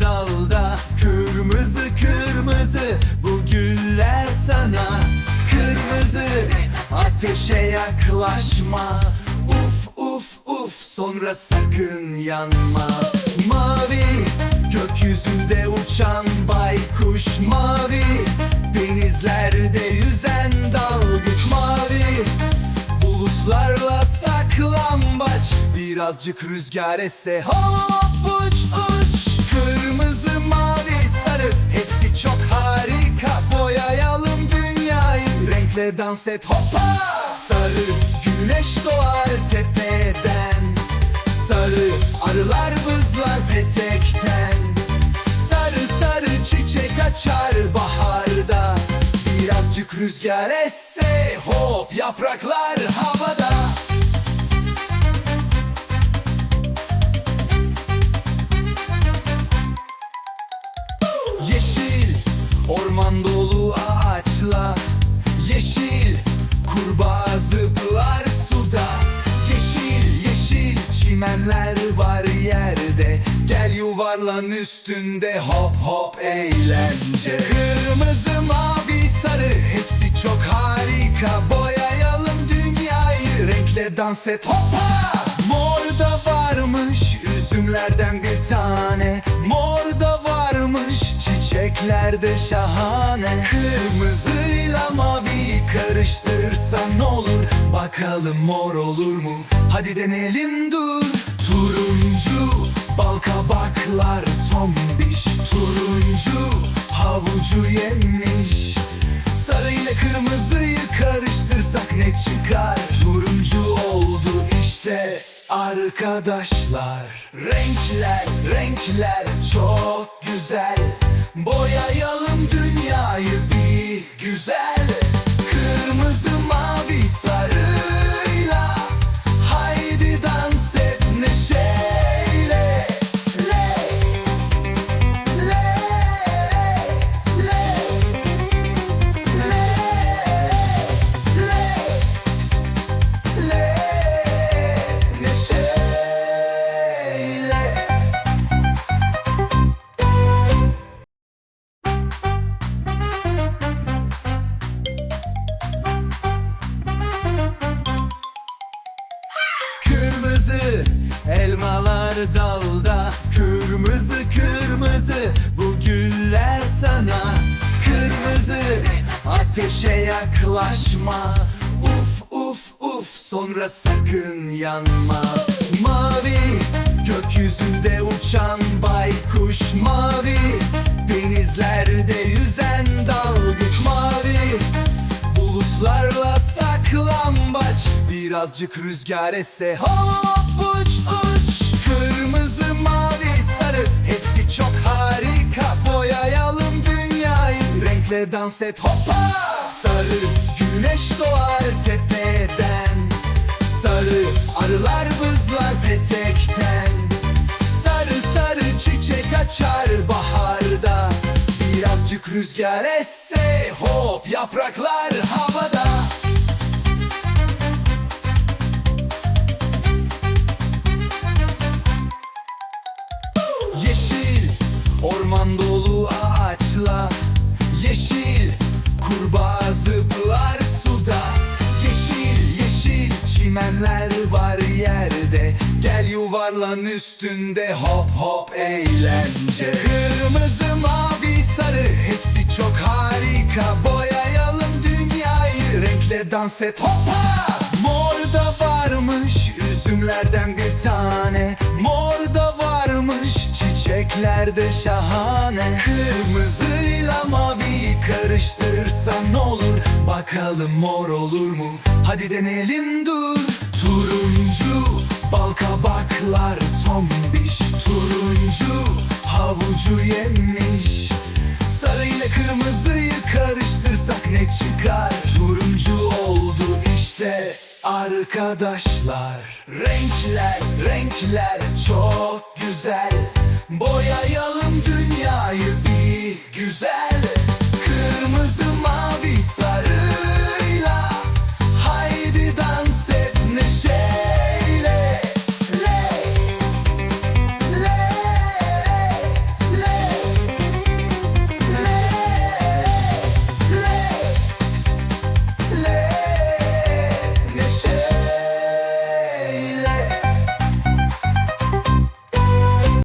dalda. Kırmızı kırmızı bu güller sana. Kırmızı ateşe yaklaşma. Uf uf uf sonra sakın yanma. Mavi gökyüzünde uçan baykuş. Mavi denizlerde yüzen dalgıç. Mavi Bulutlarla saklambaç. Birazcık rüzgar esse hop uç uç Kırmızı mavi sarı hepsi çok harika. Boyayalım dünyayı renkle dans et hoppa! Sarı güneş doğar tepeden. Sarı arılar vızlar petekten. Sarı sarı çiçek açar baharda. Birazcık rüzgar esse hop yapraklar havada kurbağa suda. Yeşil yeşil çimenler var yerde. Gel yuvarlan üstünde hop hop eğlence. Kırmızı mavi sarı hepsi çok harika. Boyayalım dünyayı renkle dans et hoppa! Mor da varmış üzümlerden bir tane. Mor da varmış çiçekler de şahane. Kırmızıyla mavi karıştırsan ne olur? Bakalım mor olur mu? Hadi deneyelim dur. Turuncu bal kabaklar tombiş. Turuncu havucu yemiş Sarı ile kırmızıyı karıştırsak ne çıkar? Turuncu oldu işte arkadaşlar. Renkler, renkler çok güzel. Boyayalım dünyayı bir güzel elmalar dalda Kırmızı kırmızı. Bu güller sana Kırmızı. Ateşe yaklaşma. Uf uf uf. Sonra sakın yanma. Mavi gökyüzünde uçan baykuş. Mavi denizlerde yüzen dalgıç. Mavi Bulutlarla saklambaç. Birazcık rüzgar esse. Hop uç uç. Kırmızı mavi sarı. Hepsi çok harika. Boyayalım dünyayı. Renkle dans et hoppa! Sarı güneş doğar tepeden. Sarı arılar vızlar petekten. Sarı sarı çiçek açar baharda. Birazcık rüzgar esse hop yapraklar havada orman dolu ağaçla Yeşil kurbağa zıplar suda. Yeşil yeşil çimenler var yerde. Gel yuvarlan üstünde hop hop eğlence. Kırmızı mavi sarı hepsi çok harika. Boyayalım dünyayı renkle dans et hoppa! Mor da varmış üzümlerden bir tane çiçekler de şahane. Kırmızıyla mavi karıştırsan olur? Bakalım mor olur mu? Hadi deneyelim dur. Turuncu bal kabaklar tombiş. Turuncu havucu yemiş Sarı ile kırmızıyı karıştırsak ne çıkar? Turuncu oldu işte arkadaşlar. Renkler, renkler çok güzel